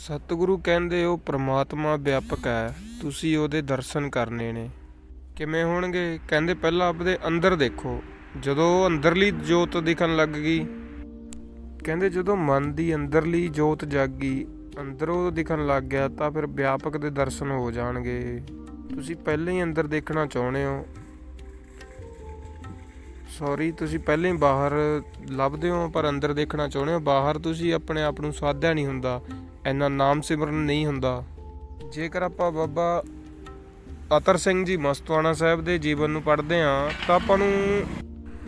ਸਤਿਗੁਰੂ ਕਹਿੰਦੇ ਉਹ ਪ੍ਰਮਾਤਮਾ ਵਿਆਪਕ ਹੈ, ਤੁਸੀਂ ਉਹਦੇ ਦਰਸ਼ਨ ਕਰਨੇ ਨੇ। ਕਿਵੇਂ ਹੋਣਗੇ? ਕਹਿੰਦੇ ਪਹਿਲਾਂ ਆਪਦੇ ਅੰਦਰ ਦੇਖੋ। ਜਦੋਂ ਅੰਦਰਲੀ ਜੋਤ ਦਿਖਣ ਲੱਗ ਗਈ, ਕਹਿੰਦੇ ਜਦੋਂ ਮਨ ਦੀ ਅੰਦਰਲੀ ਜੋਤ ਜਾਗੀ ਅੰਦਰੋਂ ਦਿਖਣ ਲੱਗ ਗਿਆ ਤਾਂ ਫਿਰ ਵਿਆਪਕ ਦੇ ਦਰਸ਼ਨ ਹੋ ਜਾਣਗੇ। ਤੁਸੀਂ ਪਹਿਲਾਂ ਹੀ ਅੰਦਰ ਦੇਖਣਾ ਚਾਹੁੰਦੇ ਹੋ। ਸੌਰੀ ਤੁਸੀਂ ਪਹਿਲਾਂ ਹੀ ਬਾਹਰ ਲੱਭਦੇ ਹੋ, ਪਰ ਅੰਦਰ ਦੇਖਣਾ ਚਾਹੁੰਦੇ ਹੋ। ਬਾਹਰ ਤੁਸੀਂ ਆਪਣੇ ਆਪ ਨੂੰ ਸਾਧਿਆ ਨਹੀਂ ਹੁੰਦਾ। ਇੰਨਾ ਨਾਮ ਸਿਮਰਨ ਨਹੀਂ ਹੁੰਦਾ। ਜੇਕਰ ਆਪਾਂ ਬਾਬਾ ਅਤਰ ਸਿੰਘ ਜੀ ਮਸਤਵਾਣਾ ਸਾਹਿਬ ਦੇ ਜੀਵਨ ਨੂੰ ਪੜ੍ਹਦੇ ਹਾਂ, ਤਾਂ ਆਪਾਂ ਨੂੰ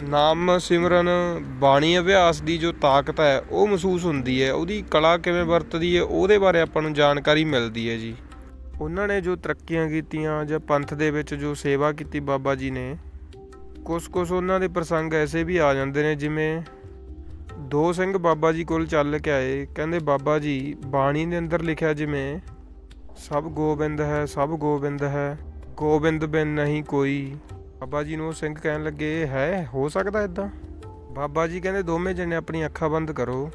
ਨਾਮ ਸਿਮਰਨ, ਬਾਣੀ ਅਭਿਆਸ ਦੀ ਜੋ ਤਾਕਤ ਹੈ, ਉਹ ਮਹਿਸੂਸ ਹੁੰਦੀ ਹੈ। ਉਹਦੀ ਕਲਾ ਕਿਵੇਂ ਵਰਤਦੀ ਹੈ, ਉਹਦੇ ਬਾਰੇ ਆਪਾਂ ਨੂੰ ਜਾਣਕਾਰੀ ਮਿਲਦੀ ਹੈ ਜੀ। ਉਹਨਾਂ ਨੇ ਜੋ ਤਰੱਕੀਆਂ ਕੀਤੀਆਂ ਜਾਂ ਪੰਥ ਦੇ ਵਿੱਚ ਜੋ ਸੇਵਾ ਕੀਤੀ ਬਾਬਾ ਜੀ ਨੇ ਕੁਝ ਕੁਝ ਉਹਨਾਂ ਦੇ ਪ੍ਰਸੰਗ ਐਸੇ ਵੀ ਆ ਜਾਂਦੇ ਨੇ ਜਿਵੇਂ ਦੋ ਸਿੰਘ ਬਾਬਾ ਜੀ ਕੋਲ ਚੱਲ ਕੇ ਆਏ। ਕਹਿੰਦੇ, ਬਾਬਾ ਜੀ, ਬਾਣੀ ਦੇ ਅੰਦਰ ਲਿਖਿਆ ਜਿਵੇਂ, ਸਭ ਗੋਬਿੰਦ ਹੈ, ਸਭ ਗੋਬਿੰਦ ਹੈ, ਗੋਬਿੰਦ ਬਿਨ ਨਹੀਂ ਕੋਈ। ਬਾਬਾ ਜੀ ਨੂੰ ਉਹ ਸਿੰਘ ਕਹਿਣ ਲੱਗੇ, ਹੈ, ਹੋ ਸਕਦਾ ਇਦਾਂ ਬਾਬਾ ਜੀ ਕਹਿੰਦੇ, ਦੋਵੇਂ ਜਣੇ ਆਪਣੀ ਅੱਖਾਂ ਬੰਦ ਕਰੋ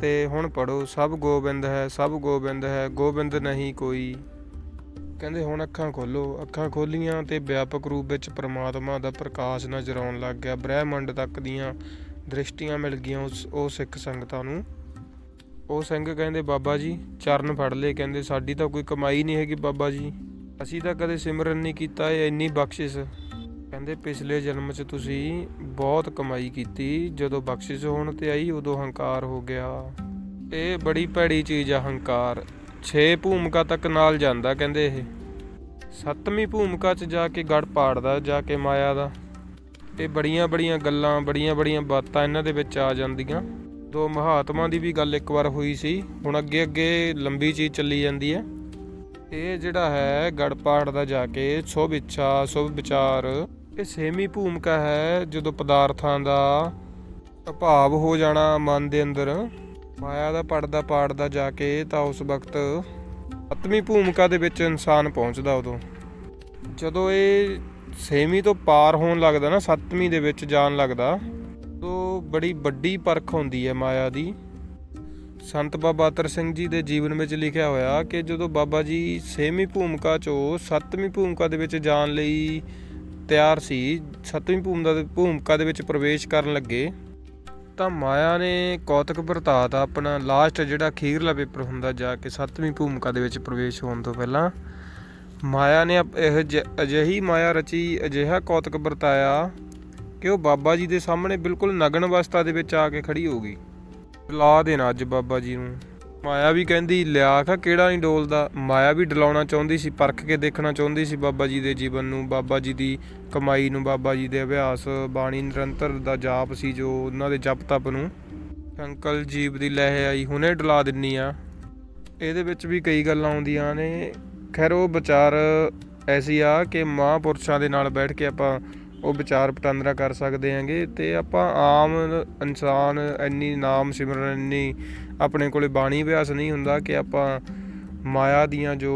ਤੇ ਹੁਣ ਪੜੋ ਸਭ ਗੋਬਿੰਦ ਹੈ, ਸਭ ਗੋਬਿੰਦ ਹੈ, ਗੋਬਿੰਦ ਨਹੀਂ ਕੋਈ। ਕਹਿੰਦੇ, ਹੁਣ ਅੱਖਾਂ ਖੋਲੋ। ਅੱਖਾਂ ਖੋਲੀਆਂ ਤੇ ਵਿਆਪਕ ਰੂਪ ਵਿੱਚ ਪ੍ਰਮਾਤਮਾ ਦਾ ਪ੍ਰਕਾਸ਼ ਨਜ਼ਰ ਆਉਣ ਲੱਗ ਗਿਆ। ਬ੍ਰਹਿਮੰਡ ਤੱਕ ਦੀਆਂ ਦ੍ਰਿਸ਼ਟੀਆਂ ਮਿਲ ਗਈਆਂ ਉਸ, ਉਹ ਸਿੱਖ ਸੰਗਤਾਂ ਨੂੰ। ਉਹ ਸਿੰਘ ਕਹਿੰਦੇ, ਬਾਬਾ ਜੀ, ਚਰਨ ਫੜ ਲਏ। ਕਹਿੰਦੇ, ਸਾਡੀ ਤਾਂ ਕੋਈ ਕਮਾਈ ਨਹੀਂ ਹੈਗੀ ਬਾਬਾ ਜੀ। ਅਸੀਂ ਤਾਂ ਕਦੇ ਸਿਮਰਨ ਨਹੀਂ ਕੀਤਾ, ਇਹ ਇੰਨੀ ਬਖਸ਼ਿਸ਼। ਕਹਿੰਦੇ, ਪਿਛਲੇ ਜਨਮ 'ਚ ਤੁਸੀਂ ਬਹੁਤ ਕਮਾਈ ਕੀਤੀ। ਜਦੋਂ ਬਖਸ਼ਿਸ਼ ਹੋਣ ਤੇ ਆਈ, ਉਦੋਂ ਹੰਕਾਰ ਹੋ ਗਿਆ। ਇਹ ਬੜੀ ਭੈੜੀ ਚੀਜ਼ ਆ, ਹੰਕਾਰ। 6 ਭੂਮਿਕਾ ਤੱਕ ਨਾਲ ਜਾਂਦਾ, ਕਹਿੰਦੇ ਇਹ। ਸੱਤਵੀਂ ਭੂਮਿਕਾ 'ਚ ਜਾ ਕੇ ਗੜ ਪਾੜਦਾ, ਜਾ ਕੇ ਮਾਇਆ ਦਾ। ਇਹ ਬੜੀਆਂ ਬੜੀਆਂ ਗੱਲਾਂ, ਬੜੀਆਂ ਬੜੀਆਂ ਬਾਤਾਂ ਇਹਨਾਂ ਦੇ ਵਿੱਚ ਆ ਜਾਂਦੀਆਂ। ਦੋ ਮਹਾਤਮਾ ਦੀ ਵੀ ਗੱਲ ਇੱਕ ਵਾਰ ਹੋਈ ਸੀ, ਹੁਣ ਅੱਗੇ ਅੱਗੇ ਲੰਬੀ ਚੀਜ਼ ਚੱਲੀ ਜਾਂਦੀ ਹੈ। ਇਹ ਜਿਹੜਾ ਹੈ ਗੜਪਾੜ ਦਾ ਜਾ ਕੇ ਸੁਭ ਇੱਛਾ, ਸੁਭ ਵਿਚਾਰ, ਇਹ ਸੇਮੀ ਭੂਮਿਕਾ ਹੈ ਜਦੋਂ ਪਦਾਰਥਾਂ ਦਾ ਅਭਾਵ ਹੋ ਜਾਣਾ ਮਨ ਦੇ ਅੰਦਰ, ਮਾਇਆ ਦਾ ਪੜਦਾ ਪਾੜਦਾ ਜਾ ਕੇ ਤਾਂ ਉਸ ਵਕਤ ਸੱਤਵੀਂ ਭੂਮਿਕਾ ਦੇ ਵਿੱਚ ਇਨਸਾਨ ਪਹੁੰਚਦਾ ਉਦੋਂ। ਜਦੋਂ ਇਹ ਸੇਮੀ ਤੋਂ ਪਾਰ ਹੋਣ ਲੱਗਦਾ ਨਾ, ਸੱਤਵੀਂ ਦੇ ਵਿੱਚ ਜਾਣ ਲੱਗਦਾ। ਤੋਂ ਬੜੀ ਵੱਡੀ ਪਰਖ ਹੁੰਦੀ ਹੈ ਮਾਇਆ ਦੀ। ਸੰਤ ਬਾਬਾ ਅਤਰ ਸਿੰਘ ਜੀ ਦੇ ਜੀਵਨ ਵਿੱਚ ਲਿਖਿਆ ਹੋਇਆ ਕਿ ਜਦੋਂ ਬਾਬਾ ਜੀ ਸੇਮੀ ਭੂਮਿਕਾ ਚੋਂ ਸੱਤਵੀਂ ਭੂਮਿਕਾ ਦੇ ਵਿੱਚ ਜਾਣ ਲਈ ਤਿਆਰ ਸੀ, ਸੱਤਵੀਂ ਭੂਮਿਕਾ ਦੇ ਭੂਮਿਕਾ ਦੇ ਵਿੱਚ ਪ੍ਰਵੇਸ਼ ਕਰਨ ਲੱਗੇ, ਤਾਂ ਮਾਇਆ ਨੇ ਕੌਤਕ ਵਰਤਾਤਾ ਆਪਣਾ ਲਾਸਟ ਜਿਹੜਾ ਅਖੀਰਲਾ ਪੇਪਰ ਹੁੰਦਾ ਜਾ ਕੇ ਸੱਤਵੀਂ ਭੂਮਿਕਾ ਦੇ ਵਿੱਚ ਪ੍ਰਵੇਸ਼ ਹੋਣ ਤੋਂ ਪਹਿਲਾਂ ਮਾਇਆ ਨੇ ਇਹ ਜ- ਅਜਿਹੀ ਮਾਇਆ ਰਚੀ, ਅਜਿਹਾ ਕੌਤਕ ਵਰਤਾਇਆ ਕਿ ਉਹ ਬਾਬਾ ਜੀ ਦੇ ਸਾਹਮਣੇ ਬਿਲਕੁਲ ਨਗਨ ਅਵਸਥਾ ਦੇ ਵਿੱਚ ਆ ਕੇ ਖੜੀ ਹੋ ਗਈ। ਲਾ ਦੇਣਾ ਅੱਜ ਬਾਬਾ ਜੀ ਨੂੰ। ਮਾਇਆ ਵੀ ਕਹਿੰਦੀ ਲਿਆ ਖਾ ਕਿਹੜਾ ਨਹੀਂ ਡੋਲਦਾ? ਮਾਇਆ ਵੀ ਡਲਾਉਣਾ ਚਾਹੁੰਦੀ ਸੀ, ਪਰਖ ਕੇ ਦੇਖਣਾ ਚਾਹੁੰਦੀ ਸੀ ਬਾਬਾ ਜੀ ਦੇ ਜੀਵਨ ਨੂੰ, ਬਾਬਾ ਜੀ ਦੀ ਕਮਾਈ ਨੂੰ, ਬਾਬਾ ਜੀ ਦੇ ਅਭਿਆਸ, ਬਾਣੀ ਨਿਰੰਤਰ ਦਾ ਜਾਪ ਸੀ ਜੋ ਉਹਨਾਂ ਦੇ ਜਪ ਤਪ ਨੂੰ ਅੰਕਲ ਜੀਵ ਦੀ ਲਹਿ ਆਈ, ਹੁਣੇ ਡਲਾ ਦਿੰਨੀ ਆ। ਇਹਦੇ ਵਿੱਚ ਵੀ ਕਈ ਗੱਲਾਂ ਆਉਂਦੀਆਂ ਨੇ। ਖੈਰ ਉਹ ਵਿਚਾਰ ਐਸੀ ਆ ਕਿ ਮਹਾਂਪੁਰਸ਼ਾਂ ਦੇ ਨਾਲ ਬੈਠ ਕੇ ਆਪਾਂ ਉਹ ਵਿਚਾਰ ਪਟਾਂਦਰਾ ਕਰ ਸਕਦੇ ਹਾਂਗੇ ਤੇ ਆਪਾਂ ਆਮ ਇਨਸਾਨ ਇੰਨੀ ਨਾਮ ਸਿਮਰਨ, ਇੰਨੀ ਆਪਣੇ ਕੋਲੇ ਬਾਣੀ ਅਭਿਆਸ ਨਹੀਂ ਹੁੰਦਾ ਕਿ ਆਪਾਂ ਮਾਇਆ ਦੀਆਂ ਜੋ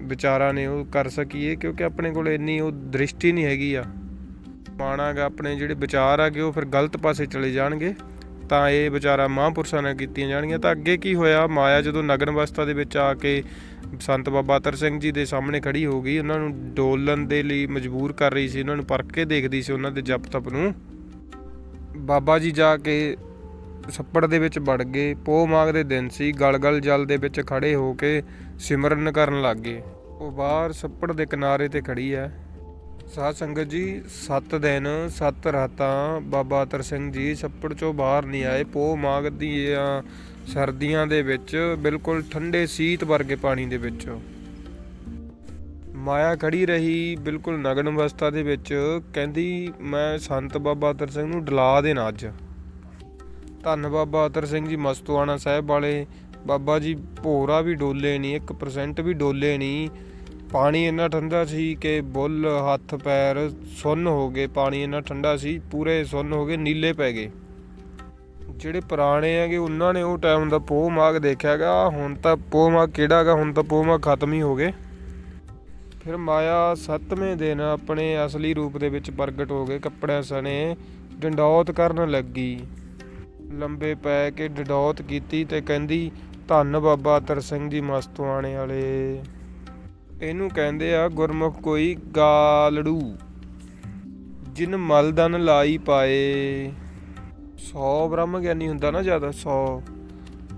ਵਿਚਾਰਾਂ ਨੇ ਉਹ ਕਰ ਸਕੀਏ, ਕਿਉਂਕਿ ਆਪਣੇ ਕੋਲ ਇੰਨੀ ਉਹ ਦ੍ਰਿਸ਼ਟੀ ਨਹੀਂ ਹੈਗੀ ਆ। ਮਾਣਾਗਾ ਆਪਣੇ ਜਿਹੜੇ ਵਿਚਾਰ ਆ ਕਿ ਉਹ ਫਿਰ ਗਲਤ ਪਾਸੇ ਚਲੇ ਜਾਣਗੇ। ਤਾਂ ਇਹ ਵਿਚਾਰਾ ਮਹਾਂਪੁਰਸ਼ਾਂ ਨਾਲ ਕੀਤੀਆਂ ਜਾਣਗੀਆਂ। ਤਾਂ ਅੱਗੇ ਕੀ ਹੋਇਆ? ਮਾਇਆ ਜਦੋਂ ਨਗਨ ਅਵਸਥਾ ਦੇ ਵਿੱਚ ਆ ਕੇ ਸੰਤ ਬਾਬਾ ਅਤਰ ਸਿੰਘ ਜੀ ਦੇ ਸਾਹਮਣੇ ਖੜੀ ਹੋ ਗਈ, ਉਹਨਾਂ ਨੂੰ ਡੋਲਣ ਦੇ ਲਈ ਮਜਬੂਰ ਕਰ ਰਹੀ ਸੀ, ਉਹਨਾਂ ਨੂੰ ਪਰਖ ਕੇ ਦੇਖਦੀ ਸੀ, ਉਹਨਾਂ ਦੇ ਜਪ ਤਪ ਨੂੰ। ਬਾਬਾ ਜੀ ਜਾ ਕੇ ਛੱਪੜ ਦੇ ਵਿੱਚ ਵੜ ਗਏ, ਪੋਹ ਮਾਗ ਦੇ ਦਿਨ ਸੀ, ਗਲਗਲ ਜਲ ਦੇ ਵਿੱਚ ਖੜੇ ਹੋ ਕੇ ਸਿਮਰਨ ਕਰਨ ਲੱਗ ਗਏ। ਉਹ ਬਾਹਰ ਛੱਪੜ ਦੇ ਕਿਨਾਰੇ ਤੇ ਖੜੀ ਹੈ। ਸਾਧ ਸੰਗਤ ਜੀ 7 ਦਿਨ 7 ਰਾਤਾਂ, ਬਾਬਾ ਅਤਰ ਸਿੰਘ ਜੀ ਛੱਪੜ ਚੋਂ ਬਾਹਰ ਨਹੀਂ ਆਏ। ਪੋਹ ਮਾਗ ਦੀਆਂ ਸਰਦੀਆਂ ਦੇ ਵਿੱਚ, ਬਿਲਕੁਲ ਠੰਡੇ ਸੀਤ ਵਰਗੇ ਪਾਣੀ ਦੇ ਵਿੱਚ। ਮਾਇਆ ਖੜੀ ਰਹੀ ਬਿਲਕੁਲ ਨਗਨ ਅਵਸਥਾ ਦੇ ਵਿੱਚ, ਕਹਿੰਦੀ, ਮੈਂ ਸੰਤ ਬਾਬਾ ਅਤਰ ਸਿੰਘ ਨੂੰ ਡਲਾ ਦੇਣਾ ਅੱਜ। ਧੰਨ ਬਾਬਾ ਅਤਰ ਸਿੰਘ ਜੀ, ਮਸਤੂਆਣਾ ਸਾਹਿਬ ਵਾਲੇ। ਬਾਬਾ ਜੀ, ਭੋਰਾ ਵੀ ਡੋਲੇ ਨਹੀਂ 1% ਵੀ ਡੋਲੇ ਨਹੀਂ। ਪਾਣੀ ਇੰਨਾ ਠੰਡਾ ਸੀ ਕਿ ਬੁੱਲ, ਹੱਥ, ਪੈਰ ਸੁੰਨ ਹੋ ਗਏ, ਪਾਣੀ ਇੰਨਾ ਠੰਡਾ ਸੀ, ਪੂਰੇ ਸੁੰਨ ਹੋ ਗਏ, ਨੀਲੇ ਪੈ ਗਏ। ਜਿਹੜੇ ਪੁਰਾਣੇ ਹੈਗੇ, ਉਹਨਾਂ ਨੇ ਉਹ ਟਾਈਮ ਦਾ ਪੋਹ ਮਾਗ ਦੇਖਿਆਗਾ ਹੁਣ ਤਾਂ ਪੋਹ ਮਾਗ ਕਿਹੜਾ ਕਿਹੜਾਗਾ ਹੁਣ ਤਾਂ ਪੋਹ ਮਾਗ ਖਤਮ ਹੀ ਹੋ ਗਏ। ਫਿਰ ਮਾਇਆ ਸੱਤਵੇਂ ਦਿਨ ਆਪਣੇ ਅਸਲੀ ਰੂਪ ਦੇ ਵਿੱਚ ਪ੍ਰਗਟ ਹੋ ਗਏ, ਕੱਪੜਿਆਂ ਸਣੇ, ਡੰਡੌਤ ਕਰਨ ਲੱਗੀ। ਲੰਬੇ ਪੈ ਕੇ ਡੰਡੌਤ ਕੀਤੀ ਤੇ ਕਹਿੰਦੀ, ਧੰਨ ਬਾਬਾ ਤਰ ਸਿੰਘ ਜੀ ਮਸਤਵਾਣੇ ਵਾਲੇ। ਇਹਨੂੰ ਕਹਿੰਦੇ ਆ ਗੁਰਮੁਖ ਕੋਈ ਗਾਲੜੂ। ਜਿਨ ਮਲਦਨ ਲਾਈ ਪਾਏ। 100 ਬ੍ਰਹਮ ਗਿਆਨੀ ਹੁੰਦਾ ਨਾ ਜ਼ਿਆਦਾ 100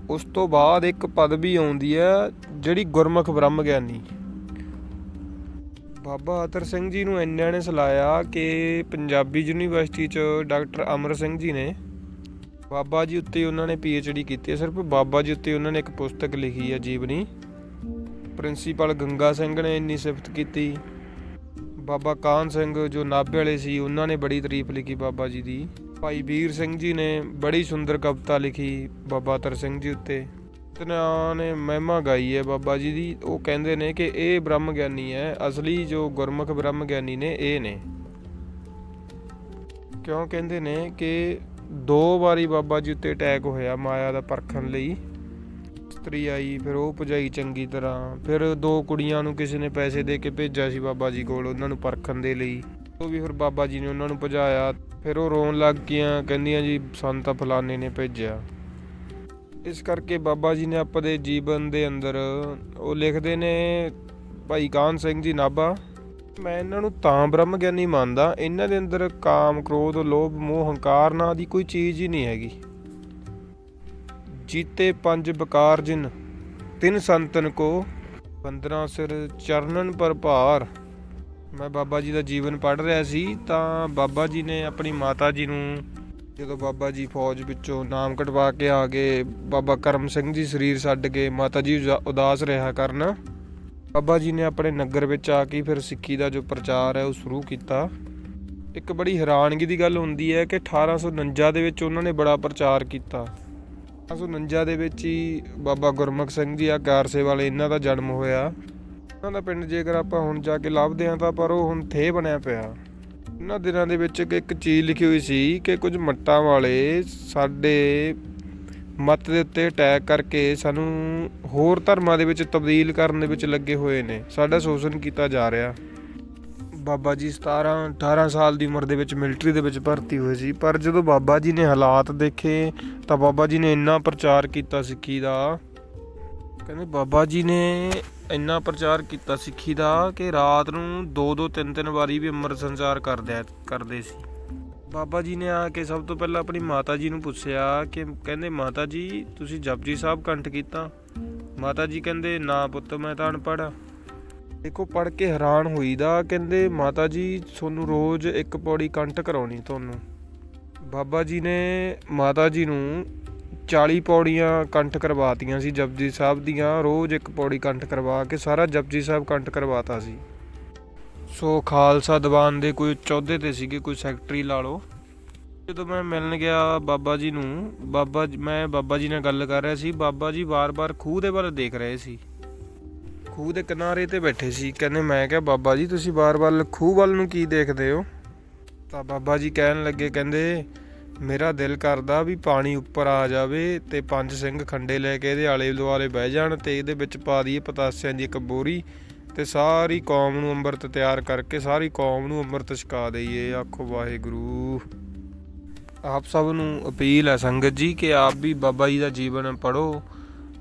ਉਸ ਤੋਂ ਬਾਅਦ ਇੱਕ ਪਦਵੀ ਆਉਂਦੀ ਹੈ ਜਿਹੜੀ ਗੁਰਮੁਖ ਬ੍ਰਹਮ ਗਿਆਨੀ ਬਾਬਾ ਅਤਰ ਸਿੰਘ ਜੀ ਨੂੰ ਇੰਨਿਆਂ ਨੇ ਸਲਾਇਆ ਕਿ ਪੰਜਾਬੀ ਯੂਨੀਵਰਸਿਟੀ ਚ ਡਾਕਟਰ ਅਮਰ ਸਿੰਘ ਜੀ ਨੇ। ਬਾਬਾ ਜੀ ਉੱਤੇ ਉਹਨਾਂ ਨੇ ਡੀ ਕੀਤੀ ਹੈ ਸਿਰਫ ਬਾਬਾ ਜੀ ਉੱਤੇ ਉਹਨਾਂ ਨੇ ਇੱਕ ਪੁਸਤਕ ਲਿਖੀ ਹੈ ਜੀਵਨੀ। ਪ੍ਰਿੰਸੀਪਲ ਗੰਗਾ ਸਿੰਘ ਨੇ ਇੰਨੀ ਸਿਫਤ ਕੀਤੀ। ਬਾਬਾ ਕਾਨ ਸਿੰਘ, ਜੋ ਨਾਭੇ ਵਾਲੇ ਸੀ, ਉਹਨਾਂ ਨੇ ਬੜੀ ਤਾਰੀਫ ਲਿਖੀ ਬਾਬਾ ਜੀ ਦੀ। ਭਾਈ ਵੀਰ ਸਿੰਘ ਜੀ ਨੇ ਬੜੀ ਸੁੰਦਰ ਕਵਿਤਾ ਲਿਖੀ ਬਾਬਾ ਅਤਰ ਸਿੰਘ ਜੀ ਉੱਤੇ। ਤਨਾਂ ਨੇ ਮਹਿਮਾ ਗਾਈ ਹੈ ਬਾਬਾ ਜੀ ਦੀ, ਉਹ ਕਹਿੰਦੇ ਨੇ ਕਿ ਇਹ ਬ੍ਰਹਮ ਗਿਆਨੀ ਹੈ, ਅਸਲੀ ਜੋ ਗੁਰਮੁਖ ਬ੍ਰਹਮ ਗਿਆਨੀ ਨੇ, ਇਹ ਨੇ। ਕਿਉਂ ਕਹਿੰਦੇ ਨੇ ਕਿ ਦੋ ਵਾਰੀ ਬਾਬਾ ਜੀ ਉੱਤੇ ਅਟੈਕ ਹੋਇਆ ਮਾਇਆ ਦਾ ਪਰਖਣ ਲਈ। ਇਸਤਰੀ ਆਈ, ਫਿਰ ਉਹ ਪੁਜਾਈ ਚੰਗੀ ਤਰ੍ਹਾਂ। ਫਿਰ ਦੋ ਕੁੜੀਆਂ ਨੂੰ ਕਿਸੇ ਨੇ ਪੈਸੇ ਦੇ ਕੇ ਭੇਜਿਆ ਸੀ ਬਾਬਾ ਜੀ ਕੋਲ, ਉਹਨਾਂ ਨੂੰ ਪਰਖਣ ਦੇ ਲਈ। ਉਹ ਵੀ ਫਿਰ ਬਾਬਾ ਜੀ ਨੇ ਉਹਨਾਂ ਨੂੰ ਭਜਾਇਆ। ਫਿਰ ਉਹ ਰੋਣ ਲੱਗ ਗਈਆਂ, ਕਹਿੰਦੀਆਂ ਜੀ, ਸਾਨੂੰ ਤਾਂ ਫਲਾਣੇ ਨੇ ਭੇਜਿਆ। ਇਸ ਕਰਕੇ ਬਾਬਾ ਜੀ ਨੇ ਆਪਣੇ ਜੀਵਨ ਦੇ ਅੰਦਰ, ਉਹ ਲਿਖਦੇ ਨੇ, ਭਾਈ ਕਾਨ ਸਿੰਘ ਜੀ, ਨਾਭਾ, ਮੈਂ ਇਹਨਾਂ ਨੂੰ ਤਾਂ ਬ੍ਰਹਮ ਗਿਆਨੀ ਮੰਨਦਾ, ਇਹਨਾਂ ਦੇ ਅੰਦਰ ਕਾਮ, ਕ੍ਰੋਧ, ਲੋਭ, ਮੋਹ, ਹੰਕਾਰ ਨਾਂ ਦੀ ਕੋਈ ਚੀਜ਼ ਹੀ ਨਹੀਂ ਹੈਗੀ। ਜੀਤੇ ਪੰਜ ਬਕਾਰ ਜਿਨ, ਤਿੰਨ ਸੰਤਨ ਕੋ ਬੰਦਨਾ ਸਿਰ ਚਰਨਨ ਪਰ ਭਾਰ ਮੈਂ ਬਾਬਾ ਜੀ ਦਾ ਜੀਵਨ ਪੜ੍ਹ ਰਿਹਾ ਸੀ, ਤਾਂ ਬਾਬਾ ਜੀ ਨੇ ਆਪਣੀ ਮਾਤਾ ਜੀ ਨੂੰ ਜਦੋਂ ਬਾਬਾ ਜੀ ਫੌਜ ਵਿੱਚੋਂ ਨਾਮ ਕਟਵਾ ਕੇ ਆ ਗਏ, ਬਾਬਾ ਕਰਮ ਸਿੰਘ ਜੀ ਸਰੀਰ ਛੱਡ ਕੇ ਮਾਤਾ ਜੀ ਉਦਾਸ ਰਿਹਾ ਕਰਨ। ਬਾਬਾ ਜੀ ਨੇ ਆਪਣੇ ਨਗਰ ਵਿੱਚ ਆ ਕੇ ਫਿਰ ਸਿੱਖੀ ਦਾ ਜੋ ਪ੍ਰਚਾਰ ਹੈ ਉਹ ਸ਼ੁਰੂ ਕੀਤਾ। ਇੱਕ ਬੜੀ ਹੈਰਾਨਗੀ ਦੀ ਗੱਲ ਹੁੰਦੀ ਹੈ ਕਿ 1849 ਦੇ ਵਿੱਚ ਉਹਨਾਂ ਨੇ ਬੜਾ ਪ੍ਰਚਾਰ ਕੀਤਾ। 1849 ਦੇ ਵਿੱਚ ਹੀ ਬਾਬਾ ਗੁਰਮੁਖ ਸਿੰਘ ਜੀ ਆ ਗਾਰਸੇ ਵਾਲੇ ਇਹਨਾਂ ਦਾ ਜਨਮ ਹੋਇਆ। ਉਹਨਾਂ ਦਾ ਪਿੰਡ ਜੇਕਰ ਆਪਾਂ ਹੁਣ ਜਾ ਕੇ ਲੱਭਦੇ ਹਾਂ ਤਾਂ ਪਰ ਉਹ ਹੁਣ ਥੇ ਬਣਿਆ ਪਿਆ। ਉਹਨਾਂ ਦਿਨਾਂ ਦੇ ਵਿੱਚ ਇੱਕ- ਇੱਕ ਚੀਜ਼ ਲਿਖੀ ਹੋਈ ਸੀ ਕਿ ਕੁਝ ਮੱਟਾਂ ਵਾਲੇ ਸਾਡੇ ਮਤ ਦੇ ਉੱਤੇ ਅਟੈਕ ਕਰਕੇ ਸਾਨੂੰ ਹੋਰ ਧਰਮਾਂ ਦੇ ਵਿੱਚ ਤਬਦੀਲ ਕਰਨ ਦੇ ਵਿੱਚ ਲੱਗੇ ਹੋਏ ਨੇ। ਸਾਡਾ ਸ਼ੋਸ਼ਣ ਕੀਤਾ ਜਾ ਰਿਹਾ। ਬਾਬਾ ਜੀ 17 18 ਸਾਲ ਦੀ ਉਮਰ ਦੇ ਵਿੱਚ ਮਿਲਟਰੀ ਦੇ ਵਿੱਚ ਭਰਤੀ ਹੋਏ ਸੀ, ਪਰ ਜਦੋਂ ਬਾਬਾ ਜੀ ਨੇ ਹਾਲਾਤ ਦੇਖੇ, ਤਾਂ ਬਾਬਾ ਜੀ ਨੇ ਇੰਨਾ ਪ੍ਰਚਾਰ ਕੀਤਾ ਸਿੱਖੀ ਦਾ, ਕਹਿੰਦੇ ਬਾਬਾ ਜੀ ਨੇ ਇੰਨਾ ਪ੍ਰਚਾਰ ਕੀਤਾ ਸਿੱਖੀ ਦਾ ਕਿ ਰਾਤ ਨੂੰ 2-2 3-3 ਵਾਰੀ ਵੀ ਅੰਮ੍ਰਿਤ ਸੰਚਾਰ ਕਰਦੇ ਕਰਦੇ ਸੀ। ਬਾਬਾ ਜੀ ਨੇ ਆ ਕੇ ਸਭ ਤੋਂ ਪਹਿਲਾਂ ਆਪਣੀ ਮਾਤਾ ਜੀ ਨੂੰ ਪੁੱਛਿਆ ਕਿ ਕਹਿੰਦੇ ਮਾਤਾ ਜੀ, ਤੁਸੀਂ ਜਪਜੀ ਸਾਹਿਬ ਕੰਠ ਕੀਤਾ? ਮਾਤਾ ਜੀ ਕਹਿੰਦੇ, ਨਾ ਪੁੱਤ, ਮੈਂ ਤਾਂ ਅਨਪੜ੍ਹ ਆ ਦੇਖੋ ਪੜ ਕੇ ਹੈਰਾਨ ਹੋਈਦਾ, ਕਹਿੰਦੇ ਮਾਤਾ ਜੀ, ਤੁਹਾਨੂੰ ਰੋਜ਼ ਇੱਕ ਪੌੜੀ ਕੰਠ ਕਰਾਉਣੀ ਤੁਹਾਨੂੰ। ਬਾਬਾ ਜੀ ਨੇ ਮਾਤਾ ਜੀ ਨੂੰ 40 ਪੌੜੀਆਂ ਕੰਠ ਕਰਵਾਤੀਆਂ ਸੀ, ਜਪਜੀ ਸਾਹਿਬ ਦੀਆਂ, ਰੋਜ਼ ਇੱਕ ਪੌੜੀ ਕੰਠ ਕਰਵਾ ਕੇ ਸਾਰਾ ਜਪਜੀ ਸਾਹਿਬ ਕੰਠ ਕਰਵਾਤਾ ਸੀ। ਸੋ ਖਾਲਸਾ ਦੀਵਾਨ ਦੇ ਕੋਈ ਚੌਧੇ ਤੇ ਸੀਗੇ, ਕੋਈ ਸੈਕਟਰੀ ਲਾ ਲਓ। ਜਦੋਂ ਮੈਂ ਮਿਲਣ ਗਿਆ ਬਾਬਾ ਜੀ ਨੂੰ, ਬਾਬਾ ਮੈਂ ਬਾਬਾ ਜੀ ਨਾਲ ਗੱਲ ਕਰ ਰਿਹਾ ਸੀ, ਬਾਬਾ ਜੀ ਵਾਰ-ਵਾਰ ਖੂਹ ਦੇ ਵੱਲ ਦੇਖ ਰਹੇ ਸੀ। ਖੂਹ ਦੇ ਕਿਨਾਰੇ ਤੇ ਬੈਠੇ ਸੀ। ਕਹਿੰਦੇ ਮੈਂ ਕਿਹਾ, ਬਾਬਾ ਜੀ, ਤੁਸੀਂ ਵਾਰ-ਵਾਰ ਖੂਹ ਵੱਲ ਨੂੰ ਕੀ ਦੇਖਦੇ ਹੋ? ਤਾਂ ਬਾਬਾ ਜੀ ਕਹਿਣ ਲੱਗੇ, ਕਹਿੰਦੇ, ਮੇਰਾ ਦਿਲ ਕਰਦਾ ਵੀ ਪਾਣੀ ਉੱਪਰ ਆ ਜਾਵੇ ਤੇ ਪੰਜ ਸਿੰਘ ਖੰਡੇ ਲੈ ਕੇ ਇਹਦੇ ਆਲੇ ਦੁਆਲੇ ਬਹਿ ਜਾਣ ਤੇ ਇਹਦੇ ਵਿੱਚ ਪਾ ਦਈਏ ਪਤਾਸਿਆਂ ਦੀ ਇੱਕ ਬੋਰੀ ਤੇ ਸਾਰੀ ਕੌਮ ਨੂੰ ਅੰਮ੍ਰਿਤ ਤਿਆਰ ਕਰਕੇ ਸਾਰੀ ਕੌਮ ਨੂੰ ਅੰਮ੍ਰਿਤ ਛਕਾ ਦਈਏ। ਆਖੋ, ਵਾਹਿਗੁਰੂ। ਆਪ ਸਭ ਨੂੰ ਅਪੀਲ ਹੈ ਸੰਗਤ ਜੀ ਕਿ ਆਪ ਵੀ ਬਾਬਾ ਜੀ ਦਾ ਜੀਵਨ ਪੜੋ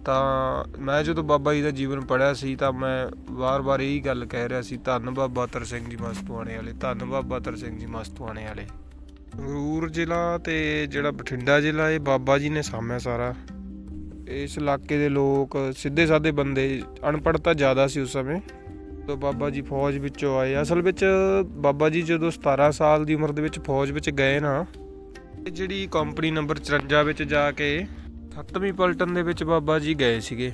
ਤਾਂ ਮੈਂ ਜਦੋਂ ਬਾਬਾ ਜੀ ਦਾ ਜੀਵਨ ਪੜਿਆ ਸੀ ਤਾਂ ਮੈਂ ਵਾਰ-ਵਾਰ ਇਹੀ ਗੱਲ ਕਹਿ ਰਿਹਾ ਸੀ, ਧੰਨ ਬਾਬਾ ਤਰ ਸਿੰਘ ਜੀ ਮਸਤੂਆਣੇ ਵਾਲੇ, ਧੰਨ ਬਾਬਾ ਤਰ ਸਿੰਘ ਜੀ ਮਸਤੂਆਣੇ ਵਾਲੇ। ਸੰਗਰੂਰ ਜ਼ਿਲ੍ਹਾ ਤੇ ਜਿਹੜਾ ਬਠਿੰਡਾ ਜ਼ਿਲ੍ਹਾ, ਇਹ ਬਾਬਾ ਜੀ ਨੇ ਸਾਂਭਿਆ ਸਾਰਾ। ਇਸ ਇਲਾਕੇ ਦੇ ਲੋਕ ਸਿੱਧੇ ਸਾਦੇ ਬੰਦੇ, ਅਨਪੜ੍ਹ ਤਾਂ ਜ਼ਿਆਦਾ ਸੀ ਉਸ ਸਮੇਂ। ਤੋਂ ਬਾਬਾ ਜੀ ਫੌਜ ਵਿੱਚੋਂ ਆਏ, ਅਸਲ ਵਿੱਚ ਬਾਬਾ ਜੀ ਜਦੋਂ 17 ਸਾਲ ਦੀ ਉਮਰ ਦੇ ਵਿੱਚ ਫੌਜ ਵਿੱਚ ਗਏ ਨਾ ਇਹ ਜਿਹੜੀ ਕੰਪਨੀ ਨੰਬਰ 54 ਵਿੱਚ ਜਾ ਕੇ ਸੱਤਵੀਂ ਪਲਟਨ ਦੇ ਵਿੱਚ ਬਾਬਾ ਜੀ ਗਏ ਸੀਗੇ।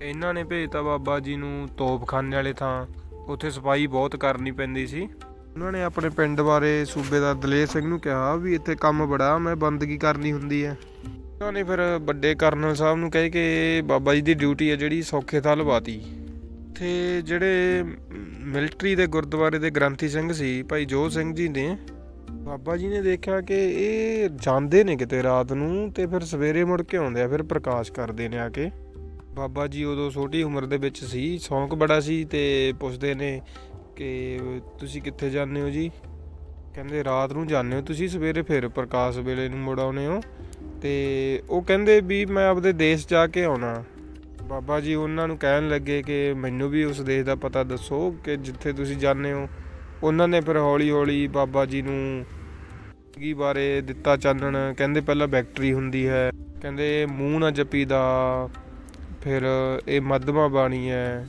ਇਹਨਾਂ ਨੇ ਭੇਜਤਾ ਬਾਬਾ ਜੀ ਨੂੰ ਤੋਪਖਾਨੇ ਵਾਲੇ ਥਾਂ। ਉੱਥੇ ਸਫ਼ਾਈ ਬਹੁਤ ਕਰਨੀ ਪੈਂਦੀ ਸੀ। ਉਹਨਾਂ ਨੇ ਆਪਣੇ ਪਿੰਡ ਬਾਰੇ ਸੂਬੇਦਾਰ ਦਲੇਰ ਸਿੰਘ ਨੂੰ ਕਿਹਾ ਵੀ ਇੱਥੇ ਕੰਮ ਬੜਾ, ਮੈਂ ਬੰਦਗੀ ਕਰਨੀ ਹੁੰਦੀ ਹੈ। ਉਹਨਾਂ ਨੇ ਫਿਰ ਵੱਡੇ ਕਰਨਲ ਸਾਹਿਬ ਨੂੰ ਕਹੇ ਕਿ ਬਾਬਾ ਜੀ ਦੀ ਡਿਊਟੀ ਹੈ ਜਿਹੜੀ ਸੌਖੇ ਥਾਂ ਲਵਾਤੀ। ਇੱਥੇ ਜਿਹੜੇ ਮਿਲਟਰੀ ਦੇ ਗੁਰਦੁਆਰੇ ਦੇ ਗ੍ਰੰਥੀ ਸਿੰਘ ਸੀ, ਭਾਈ ਜੋਤ ਸਿੰਘ ਜੀ ਨੇ ਬਾਬਾ ਜੀ ਨੇ ਦੇਖਿਆ ਕਿ ਇਹ ਜਾਂਦੇ ਨੇ ਕਿਤੇ ਰਾਤ ਨੂੰ ਤੇ ਫਿਰ ਸਵੇਰੇ ਮੁੜ ਕੇ ਆਉਂਦੇ ਆ, ਫਿਰ ਪ੍ਰਕਾਸ਼ ਕਰਦੇ ਨੇ ਆ ਕੇ। ਬਾਬਾ ਜੀ ਉਦੋਂ ਛੋਟੀ ਉਮਰ ਦੇ ਵਿੱਚ ਸੀ, ਸ਼ੌਂਕ ਬੜਾ ਸੀ ਤੇ ਪੁੱਛਦੇ ਨੇ ਕਿ ਤੁਸੀਂ ਕਿੱਥੇ ਜਾਂਦੇ ਹੋ ਜੀ? ਕਹਿੰਦੇ, ਰਾਤ ਨੂੰ ਜਾਂਦੇ ਹੋ, ਤੁਸੀਂ ਸਵੇਰੇ ਫਿਰ ਪ੍ਰਕਾਸ਼ ਵੇਲੇ ਨੂੰ ਮੁੜ ਆਉਂਦੇ ਹੋ। ਤੇ ਉਹ ਕਹਿੰਦੇ ਵੀ ਮੈਂ ਆਪਦੇ ਦੇਸ਼ ਜਾ ਕੇ ਆਉਣਾ। ਬਾਬਾ ਜੀ ਉਹਨਾਂ ਨੂੰ ਕਹਿਣ ਲੱਗੇ ਕਿ ਮੈਨੂੰ ਵੀ ਉਸ ਦੇਸ਼ ਦਾ ਪਤਾ ਦੱਸੋ ਕਿ ਜਿੱਥੇ ਤੁਸੀਂ ਜਾਂਦੇ ਹੋ। ਉਹਨਾਂ ਨੇ ਫਿਰ ਹੌਲੀ ਹੌਲੀ ਬਾਬਾ ਜੀ ਨੂੰ ਜ਼ਿੰਦਗੀ ਬਾਰੇ ਦਿੱਤਾ ਚਾਨਣ। ਕਹਿੰਦੇ ਪਹਿਲਾਂ ਬੈਕਟਰੀ ਹੁੰਦੀ ਹੈ। ਕਹਿੰਦੇ ਮੂੰਹ ਨਾ ਜਪੀ ਦਾ ਫਿਰ ਇਹ ਮੱਧਮਾ ਬਾਣੀ ਹੈ।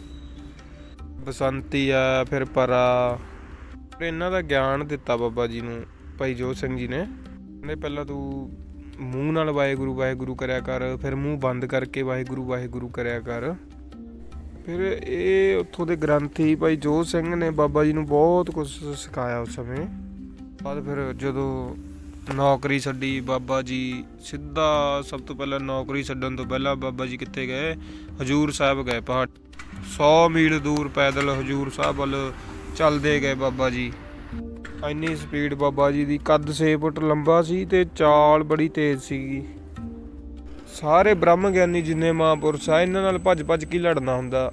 ਬਸੰਤੀ ਆ ਫਿਰ ਪਰਾ। ਫਿਰ ਇਹਨਾਂ ਦਾ ਗਿਆਨ ਦਿੱਤਾ ਬਾਬਾ ਜੀ ਨੂੰ, ਭਾਈ ਜੋਤ ਸਿੰਘ ਜੀ ਨੇ। ਕਹਿੰਦੇ ਪਹਿਲਾਂ ਤੂੰ ਮੂੰਹ ਨਾਲ ਵਾਹਿਗੁਰੂ ਵਾਹਿਗੁਰੂ ਕਰਿਆ ਕਰ। ਫਿਰ ਮੂੰਹ ਬੰਦ ਕਰਕੇ ਵਾਹਿਗੁਰੂ ਵਾਹਿਗੁਰੂ ਕਰਿਆ ਕਰ। ਫਿਰ ਇਹ ਉੱਥੋਂ ਦੇ ਗ੍ਰੰਥੀ ਭਾਈ ਜੋਤ ਸਿੰਘ ਨੇ ਬਾਬਾ ਜੀ ਨੂੰ ਬਹੁਤ ਕੁਝ ਸਿਖਾਇਆ ਉਸ ਸਮੇਂ। ਬਾਅਦ ਫਿਰ ਜਦੋਂ ਨੌਕਰੀ ਛੱਡੀ, ਬਾਬਾ ਜੀ ਸਿੱਧਾ ਸਭ ਤੋਂ ਪਹਿਲਾਂ ਨੌਕਰੀ ਛੱਡਣ ਤੋਂ ਪਹਿਲਾਂ ਬਾਬਾ ਜੀ ਕਿੱਥੇ ਗਏ? ਹਜੂਰ ਸਾਹਿਬ ਗਏ, ਪਹਾੜ 100 ਮੀਲ ਦੂਰ ਪੈਦਲ ਹਜੂਰ ਸਾਹਿਬ ਵੱਲ ਚੱਲਦੇ ਗਏ ਬਾਬਾ ਜੀ। ਇੰਨੀ ਸਪੀਡ ਬਾਬਾ ਜੀ ਦੀ ਕੱਦ 6 ਫੁੱਟ ਲੰਬਾ ਸੀ ਤੇ ਚਾਲ ਬੜੀ ਤੇਜ਼ ਸੀਗੀ। ਸਾਰੇ ਬ੍ਰਹਮ ਗਿਆਨੀ ਜਿੰਨੇ ਮਹਾਂਪੁਰਸ਼ ਆ, ਇਹਨਾਂ ਨਾਲ ਭੱਜ ਭੱਜ ਕੇ ਲੜਨਾ ਹੁੰਦਾ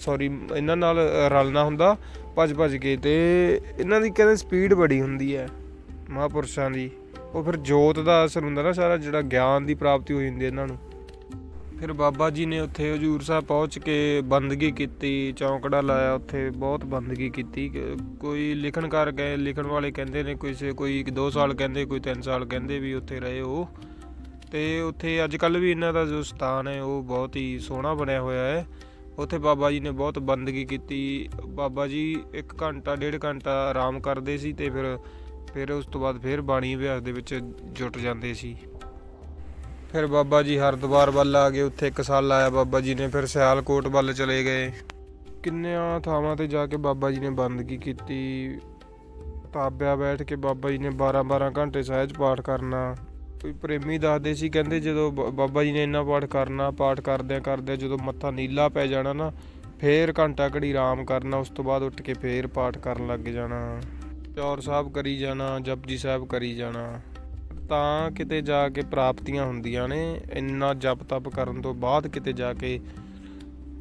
ਸੌਰੀ ਇਹਨਾਂ ਨਾਲ ਰਲਣਾ ਹੁੰਦਾ ਭੱਜ ਭੱਜ ਕੇ। ਤੇ ਇਹਨਾਂ ਦੀ ਕਹਿੰਦੇ ਸਪੀਡ ਬੜੀ ਹੁੰਦੀ ਹੈ ਮਹਾਂਪੁਰਸ਼ਾਂ ਦੀ। ਉਹ ਫਿਰ ਜੋਤ ਦਾ ਅਸਰ ਹੁੰਦਾ ਨਾ ਸਾਰਾ, ਜਿਹੜਾ ਗਿਆਨ ਦੀ ਪ੍ਰਾਪਤੀ ਹੋ ਜਾਂਦੀ ਇਹਨਾਂ ਨੂੰ। ਫਿਰ ਬਾਬਾ ਜੀ ਨੇ ਉੱਥੇ ਹਜੂਰ ਸਾਹਿਬ ਪਹੁੰਚ ਕੇ ਬੰਦਗੀ ਕੀਤੀ, ਚੌਂਕੜਾ ਲਾਇਆ ਉੱਥੇ, ਬਹੁਤ ਬੰਦਗੀ ਕੀਤੀ। ਕੋਈ ਲਿਖਣਕਾਰ ਗਏ ਲਿਖਣ ਵਾਲੇ ਕਹਿੰਦੇ ਨੇ ਕੋਈ ਕੋਈ 2 ਸਾਲ ਕਹਿੰਦੇ, ਕੋਈ 3 ਸਾਲ ਕਹਿੰਦੇ ਵੀ ਉੱਥੇ ਰਹੇ ਉਹ। ਤੇ ਉੱਥੇ ਅੱਜ ਕੱਲ ਵੀ ਇਹਨਾਂ ਦਾ ਜੋ ਸਥਾਨ ਹੈ, ਉਹ ਬਹੁਤ ਹੀ ਸੋਹਣਾ ਬਣਿਆ ਹੋਇਆ ਹੈ। ਉੱਥੇ ਬਾਬਾ ਜੀ ਨੇ ਬਹੁਤ ਬੰਦਗੀ ਕੀਤੀ। ਬਾਬਾ ਜੀ 1 ਘੰਟਾ, ਡੇਢ ਘੰਟਾ ਆਰਾਮ ਕਰਦੇ ਸੀ ਤੇ ਫਿਰ ਫਿਰ ਉਸ ਤੋਂ ਬਾਅਦ ਫਿਰ ਬਾਣੀ ਅਭਿਆਸ ਦੇ ਵਿੱਚ ਜੁਟ ਜਾਂਦੇ ਸੀ। ਫਿਰ ਬਾਬਾ ਜੀ ਹਰਿਦੁਆਰ ਵੱਲ ਆ ਗਏ। ਉੱਥੇ ਇੱਕ ਸਾਲ ਆਇਆ ਬਾਬਾ ਜੀ ਨੇ, ਫਿਰ ਸਿਆਲਕੋਟ ਵੱਲ ਚਲੇ ਗਏ। ਕਿੰਨਿਆਂ ਥਾਵਾਂ ਤੇ ਜਾ ਕੇ ਬਾਬਾ ਜੀ ਨੇ ਬੰਦਗੀ ਕੀਤੀ। ਤਾਬਿਆ ਬੈਠ ਕੇ ਬਾਬਾ ਜੀ ਨੇ 12 12 ਘੰਟੇ ਸਹਿਜ ਪਾਠ ਕਰਨਾ। ਕੋਈ ਪ੍ਰੇਮੀ ਦੱਸਦੇ ਸੀ, ਕਹਿੰਦੇ ਜਦੋਂ ਬ- ਬਾਬਾ ਜੀ ਨੇ ਇੰਨਾ ਪਾਠ ਕਰਨਾ, ਪਾਠ ਕਰਦਿਆਂ ਕਰਦਿਆਂ ਜਦੋਂ ਮੱਥਾ ਨੀਲਾ ਪੈ ਜਾਣਾ ਨਾ, ਫੇਰ ਘੰਟਾ ਘੜੀ ਆਰਾਮ ਕਰਨਾ, ਉਸ ਤੋਂ ਬਾਅਦ ਉੱਠ ਕੇ ਫੇਰ ਪਾਠ ਕਰਨ ਲੱਗ ਜਾਣਾ। ਚੌਰ ਸਾਹਿਬ ਕਰੀ ਜਾਣਾ, ਜਪਜੀ ਸਾਹਿਬ ਕਰੀ ਜਾਣਾ। ਤਾਂ ਕਿਤੇ ਜਾ ਕੇ ਪ੍ਰਾਪਤੀਆਂ ਹੁੰਦੀਆਂ ਨੇ, ਇੰਨਾ ਜਪ ਤਪ ਕਰਨ ਤੋਂ ਬਾਅਦ ਕਿਤੇ ਜਾ ਕੇ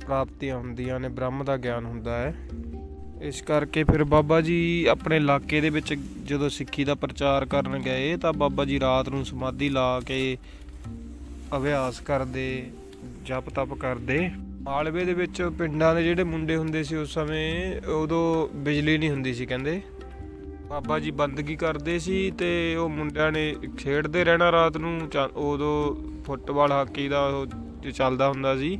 ਪ੍ਰਾਪਤੀਆਂ ਹੁੰਦੀਆਂ ਨੇ, ਬ੍ਰਹਮ ਦਾ ਗਿਆਨ ਹੁੰਦਾ ਹੈ। ਇਸ ਕਰਕੇ ਫਿਰ ਬਾਬਾ ਜੀ ਆਪਣੇ ਇਲਾਕੇ ਦੇ ਵਿੱਚ ਜਦੋਂ ਸਿੱਖੀ ਦਾ ਪ੍ਰਚਾਰ ਕਰਨ ਗਏ ਤਾਂ ਬਾਬਾ ਜੀ ਰਾਤ ਨੂੰ ਸਮਾਧੀ ਲਾ ਕੇ ਅਭਿਆਸ ਕਰਦੇ, ਜਪ ਤਪ ਕਰਦੇ। ਮਾਲਵੇ ਦੇ ਵਿੱਚ ਪਿੰਡਾਂ ਦੇ ਜਿਹੜੇ ਮੁੰਡੇ ਹੁੰਦੇ ਸੀ ਉਸ ਸਮੇਂ ਉਦੋਂ ਬਿਜਲੀ ਨਹੀਂ ਹੁੰਦੀ ਸੀ ਕਹਿੰਦੇ। ਬਾਬਾ ਜੀ ਬੰਦਗੀ ਕਰਦੇ ਸੀ ਤੇ ਉਹ ਮੁੰਡਿਆਂ ਨੇ ਖੇਡਦੇ ਰਹਿਣਾ ਰਾਤ ਨੂੰ, ਚਾ- ਉਦੋਂ ਫੁੱਟਬਾਲ ਹਾਕੀ ਦਾ ਉਹ ਚੱਲਦਾ ਹੁੰਦਾ ਸੀ।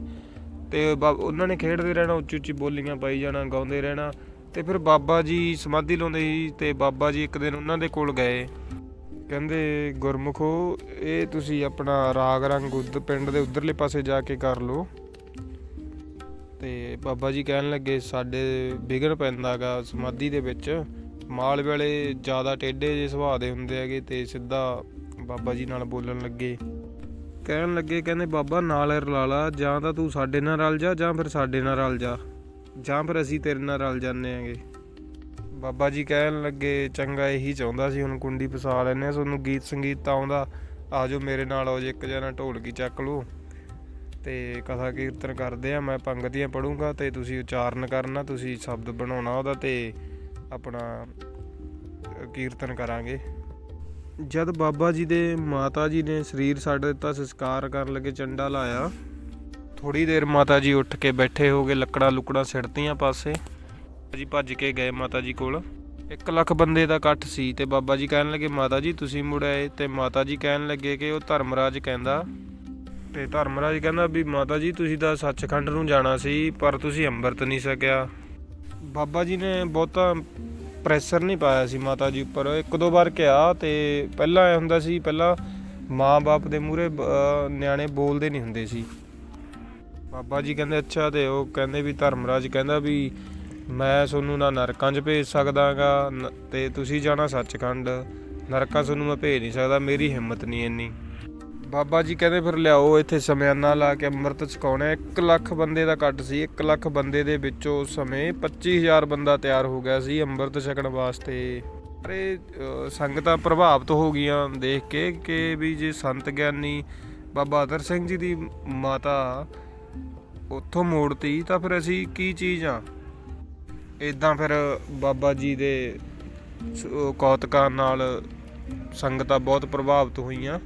ਤੇ ਬਾ- ਉਹਨਾਂ ਨੇ ਖੇਡਦੇ ਰਹਿਣਾ, ਉੱਚੀ ਉੱਚੀ ਬੋਲੀਆਂ ਪਾਈ ਜਾਣਾ, ਗਾਉਂਦੇ ਰਹਿਣਾ। ਤੇ ਫਿਰ ਬਾਬਾ ਜੀ ਸਮਾਧੀ ਲਾਉਂਦੇ ਸੀ ਤੇ ਬਾਬਾ ਜੀ ਇੱਕ ਦਿਨ ਉਹਨਾਂ ਦੇ ਕੋਲ ਗਏ। ਕਹਿੰਦੇ, ਗੁਰਮੁਖੋ, ਇਹ ਤੁਸੀਂ ਆਪਣਾ ਰਾਗ ਰੰਗ ਉਧ ਪਿੰਡ ਦੇ ਉਧਰਲੇ ਪਾਸੇ ਜਾ ਕੇ ਕਰ ਲਓ। ਤੇ ਬਾਬਾ ਜੀ ਕਹਿਣ ਲੱਗੇ, ਸਾਡੇ ਵਿਗੜ ਪੈਂਦਾਗਾ ਸਮਾਧੀ ਦੇ ਵਿੱਚ। ਮਾਲ ਵੇਲੇ ਜ਼ਿਆਦਾ ਟੇਢੇ ਜਿਹੇ ਸੁਭਾਅ ਦੇ ਹੁੰਦੇ ਹੈਗੇ ਤੇ ਸਿੱਧਾ ਬਾਬਾ ਜੀ ਨਾਲ ਬੋਲਣ ਲੱਗੇ। ਕਹਿਣ ਲੱਗੇ, ਕਹਿੰਦੇ, ਬਾਬਾ, ਨਾਲ ਰਲਾ ਲਾ, ਜਾਂ ਤਾਂ ਤੂੰ ਸਾਡੇ ਨਾਲ ਰਲ ਜਾ, ਜਾਂ ਫਿਰ ਸਾਡੇ ਨਾਲ ਰਲ ਜਾ, ਜਾਂ ਫਿਰ ਅਸੀਂ ਤੇਰੇ ਨਾਲ ਰਲ ਜਾਂਦੇ ਆਂਗੇ। ਬਾਬਾ ਜੀ ਕਹਿਣ ਲੱਗੇ, ਚੰਗਾ, ਇਹੀ ਚਾਹੁੰਦਾ ਸੀ, ਹੁਣ ਕੁੰਡੀ ਫਸਾ ਲੈਨੇ ਆ ਤੁਹਾਨੂੰ ਗੀਤ ਸੰਗੀਤ ਤਾਂ ਆਉਂਦਾ ਆਜੋ ਮੇਰੇ ਨਾਲ, ਆਓ ਜੇ ਇੱਕ ਜਣਾ ਢੋਲਕੀ ਚੱਕ ਲਓ। ਤੇ ਕਥਾ ਕੀਰਤਨ ਕਰਦੇ ਆ ਮੈਂ ਪੰਗਤੀਆਂ ਪੜੂੰਗਾ, ਤੇ ਤੁਸੀਂ ਉਚਾਰਨ ਕਰਨਾ, ਤੁਸੀਂ ਸ਼ਬਦ ਬਣਾਉਣਾ ਉਹਦਾ, ਤੇ ਆਪਣਾ ਕੀਰਤਨ ਕਰਾਂਗੇ। ਜਦ ਬਾਬਾ ਜੀ ਦੇ ਮਾਤਾ ਜੀ ਨੇ ਸਰੀਰ ਛੱਡ ਦਿੱਤਾ, ਸੰਸਕਾਰ ਕਰਨ ਲੱਗੇ, ਚੰਡਾ ਲਾਇਆ ਥੋੜੀ ਦੇਰ ਮਾਤਾ ਜੀ ਉੱਠ ਕੇ ਬੈਠੇ ਹੋ ਗਏ, ਲੱਕੜਾਂ ਲੁਕੜਾਂ ਸਿੜਤੀਆਂ ਪਾਸੇ। ਜੀ ਭੱਜ ਕੇ ਗਏ ਮਾਤਾ ਜੀ ਕੋਲ। 1 ਲੱਖ ਬੰਦੇ ਦਾ ਇਕੱਠ ਸੀ ਤੇ ਬਾਬਾ ਜੀ ਕਹਿਣ ਲੱਗੇ, ਮਾਤਾ ਜੀ, ਤੁਸੀਂ ਮੁੜ ਆਏ? ਤੇ ਮਾਤਾ ਜੀ ਕਹਿਣ ਲੱਗੇ ਕਿ ਉਹ ਧਰਮਰਾਜ ਕਹਿੰਦਾ, ਤੇ ਧਰਮਰਾਜ ਕਹਿੰਦਾ ਵੀ, ਮਾਤਾ ਜੀ, ਤੁਸੀਂ ਤਾਂ ਸੱਚਖੰਡ ਨੂੰ ਜਾਣਾ ਸੀ, ਪਰ ਤੁਸੀਂ ਅੰਮ੍ਰਿਤ ਨਹੀਂ ਸਕਿਆ ਬਾਬਾ ਜੀ ਨੇ ਬਹੁਤਾ ਪ੍ਰੈਸ਼ਰ ਨਹੀਂ ਪਾਇਆ ਸੀ ਮਾਤਾ ਜੀ ਉੱਪਰ। ਇੱਕ ਦੋ ਵਾਰ ਕਿਹਾ ਤੇ ਪਹਿਲਾਂ ਐ ਹੁੰਦਾ ਸੀ, ਪਹਿਲਾਂ ਮਾਂ-ਬਾਪ ਦੇ ਮੂਹਰੇ ਨਿਆਣੇ ਬੋਲਦੇ ਨਹੀਂ ਹੁੰਦੇ ਸੀ। ਬਾਬਾ ਜੀ ਕਹਿੰਦੇ, ਅੱਛਾ ਤੇ ਉਹ ਕਹਿੰਦੇ ਵੀ ਧਰਮਰਾਜ ਕਹਿੰਦਾ ਵੀ ਮੈਂ ਤੁਹਾਨੂੰ ਨਾ ਨਰਕਾਂ 'ਚ ਭੇਜ ਸਕਦਾਗਾ ਤੇ ਤੁਸੀਂ ਜਾਣਾ ਸੱਚਖੰਡ। ਨਰਕਾਂ ਤੁਹਾਨੂੰ ਮੈਂ ਭੇਜ ਨਹੀਂ ਸਕਦਾ, ਮੇਰੀ ਹਿੰਮਤ ਨਹੀਂ ਇੰਨੀ। ਬਾਬਾ ਜੀ ਕਹਿੰਦੇ ਫਿਰ ਲਿਆਓ, ਇੱਥੇ ਸਮਿਆਨਾ ਲਾ ਕੇ ਅੰਮ੍ਰਿਤ ਛਕਾਉਣਾ 1 ਲੱਖ ਬੰਦੇ ਦਾ ਕੱਟ ਸੀ 1 ਲੱਖ ਬੰਦੇ ਦੇ ਵਿੱਚੋਂ ਉਸ ਸਮੇਂ 25000 ਬੰਦਾ ਤਿਆਰ ਹੋ ਗਿਆ ਸੀ ਅੰਮ੍ਰਿਤ ਛਕਣ ਵਾਸਤੇ। ਅਰੇ ਸੰਗਤਾਂ ਪ੍ਰਭਾਵਿਤ ਹੋ ਗਈਆਂ ਦੇਖ ਕੇ ਕਿ ਵੀ ਜੇ ਸੰਤ ਗਿਆਨੀ ਬਾਬਾ ਅਦਰ ਸਿੰਘ ਜੀ ਦੀ ਮਾਤਾ ਉੱਥੋਂ ਮੋੜਤੀ, ਤਾਂ ਫਿਰ ਅਸੀਂ ਕੀ ਚੀਜ਼ ਆ? ਇਦਾਂ ਫਿਰ ਬਾਬਾ ਜੀ ਦੇ ਕੌਤਕਾਂ ਨਾਲ ਸੰਗਤਾਂ ਬਹੁਤ ਪ੍ਰਭਾਵਿਤ ਹੋਈਆਂ।